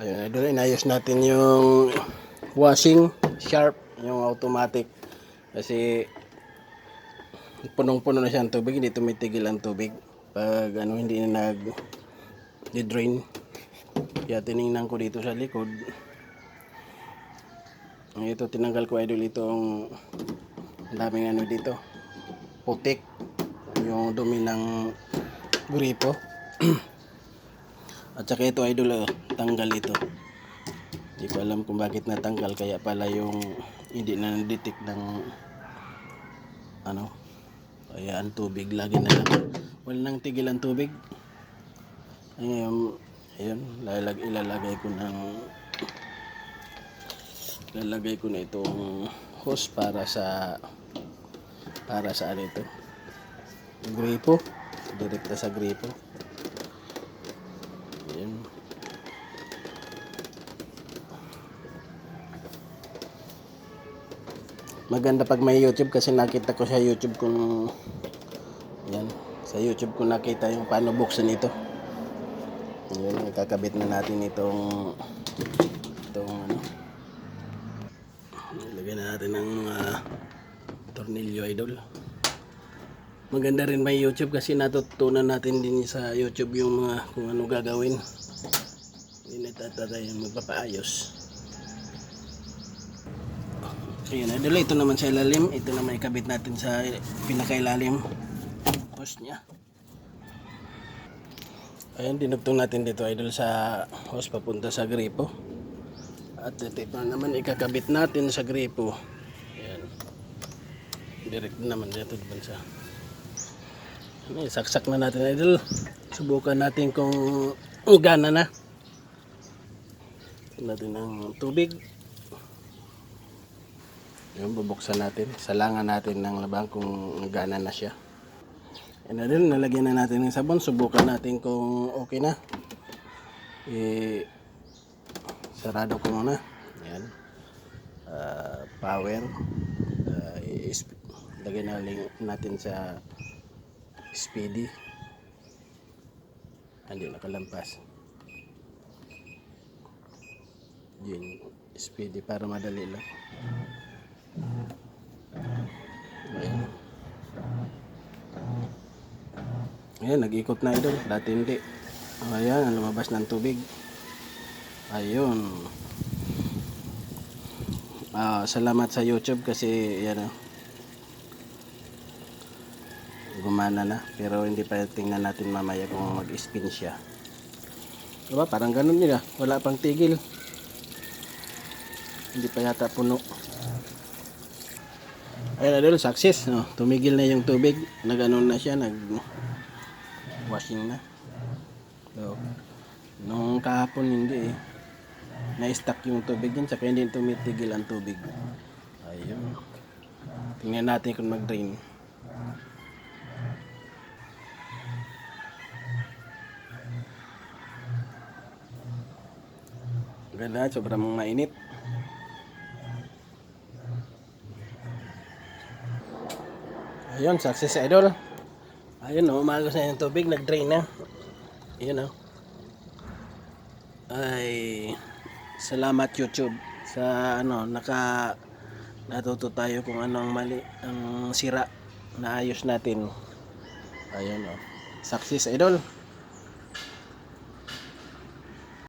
Ayun, idol, inayos natin yung washing sharp, yung automatic. Kasi punong-puno na siya ng tubig, hindi tumitigil ang tubig. Pag ano, hindi na nag drain Kaya tiningnan ko dito sa likod. Ito, tinanggal ko idol itong ang daming ano dito. Putik. Yung dumi ng gripo. At saka ito idol, oh, tanggal ito. Hindi ko alam kung bakit natanggal kaya pala yung hindi na detect ng ano kaya ang tubig lagi na lang. Wala nang tigil ang tubig. Ayun ayun lalag, ilalagay ko ng ilalagay ko na itong hose para sa para sa ano ito? Gripo. Direkta sa gripo Maganda pag may YouTube kasi nakita ko sa YouTube kung yan, sa YouTube ko nakita yung paano buksan ito. Ngayon, ikakabit na natin itong itong ano. Ilagay na natin ng mga tornilyo idol. Maganda rin may YouTube kasi natutunan natin din sa YouTube yung mga kung ano gagawin. Hindi natatatay magpapaayos. Ayan, idol, ito naman sa ilalim. Ito naman ikabit natin sa pinakailalim. Hose niya. Ayan, dinugtong natin dito idol sa hose papunta sa gripo. At ito, ito naman ikakabit natin sa gripo. Ayan. Direct naman dito dun sa ano, saksak na natin idol. Subukan natin kung gana na. Tignan natin ng tubig. Yung bubuksan natin. Salangan natin ng labang kung gana na siya. Na din, nalagyan na natin ng sabon. Subukan natin kung okay na. Eh, sarado ko muna. Yan. Ah, power. Uh, lagyan na natin sa speedy hindi nakalampas yun speedy para madali lang ayan nag-ikot na idol. Dati hindi. Ayan lumabas ng tubig. Ayun. Ah, salamat sa YouTube kasi yan oh, gumana na. Pero hindi pa tingnan natin mamaya kung mag-spin siya. Diba? Parang ganun nila. Wala pang tigil. Hindi pa yata puno. Ayun idol success. No? tumigil na yung tubig. Nag ano na siya nag washing na. So, nung kahapon hindi eh. Na-stuck yung tubig dyan saka hindi tumitigil ang tubig. Ayun. Tingnan natin kung mag-drain Ganda, sobrang mainit. Ayun, success idol. Ayun, oh, umagos na yung tubig, nag-drain na. Ayun, oh. Ay, salamat YouTube sa ano, naka natuto tayo kung ano ang mali, ang sira na ayos natin. Ayun, oh. Success idol.